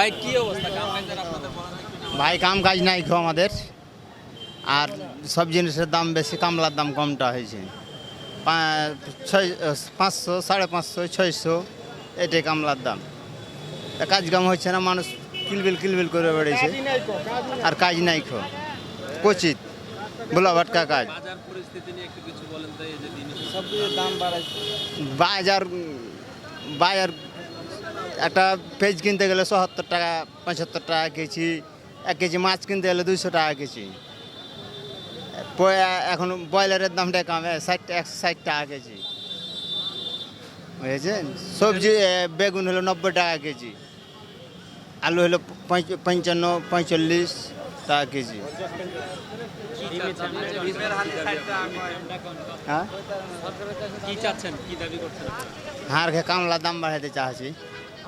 ভাই কি অবস্থা? কাম কাজের আপনাদের। ভাই কাম কাজ নাই খো আমাদের। আর সব জিনিসের দাম বেশি কামলার দাম কমটা হয়েছে। ছয় পাঁচশো সাড়ে পাঁচশো ছয়শো এটাই কামলার দাম। কাজ কাম হচ্ছে না মানুষ কিলবিল কিলবিল করে বেড়েছে আর কাজ নাই খো কচিত বোলা ভাটকা কাজ। বাজার পরিস্থিতি নিয়ে একটু কিছু বলেন তো এই যে জিনিস সব দাম বাড়াচ্ছে বাজার বাজার একটা পেজ কিনতে গেলে সত্তর টাকা পঁচাত্তর টাকা কেজি এক কেজি মাছ কিনতে গেলে দুইশো টাকা কেজি। এখন ব্রয়লারের দামটা কমে ষাট একশো ষাট টাকা কেজি। বুঝেছেন? সবজি বেগুন হলো নব্বই টাকা কেজি। আলু হলো পঞ্চান্ন পঁয়তাল্লিশ টাকা কেজি। হ্যাঁ? কি কি দাবি খেয়ে কামলা দাম বাড়াইতে চাচ্ছি।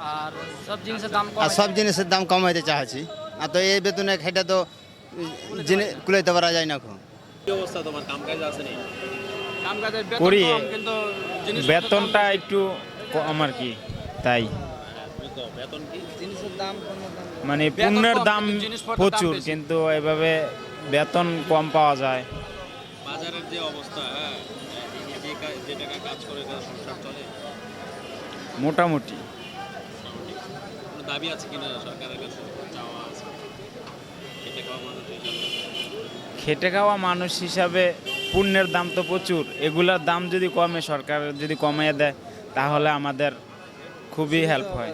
আর সব জিনিসের দাম আর সব জিনিসের দাম কমাইতে চাচ্ছি। আর তো এই বেতনে খেটে তো জিনিস কুলাইতে পারা যায় না এখন। কি অবস্থা তোমার? কাম আছে নি কাম কাজের করি। কিন্তু বেতনটা একটু কম আর কি তাই। বেতন কি? মানে বেতন পণ্যের দাম কিন্তু জিনিসপত্রের দাম প্রচুর বেশি। কিন্তু এভাবে বেতন কম পাওয়া যায়। বাজারের যে অবস্থা হ্যাঁ? যে কা- যে টাকা কাজ করে তার সংসার চলে? মোটামুটি। কোনো দাবি আছে কিনা সরকারের কাছে চাওয়া আছে? খেটে খাওয়া মানুষ খেটে খাওয়া মানুষ হিসাবে পণ্যের দাম তো প্রচুর। এগুলার দাম যদি কমে, সরকার যদি কমিয়ে দেয়, তাহলে আমাদের খুবই হেল্প হয়।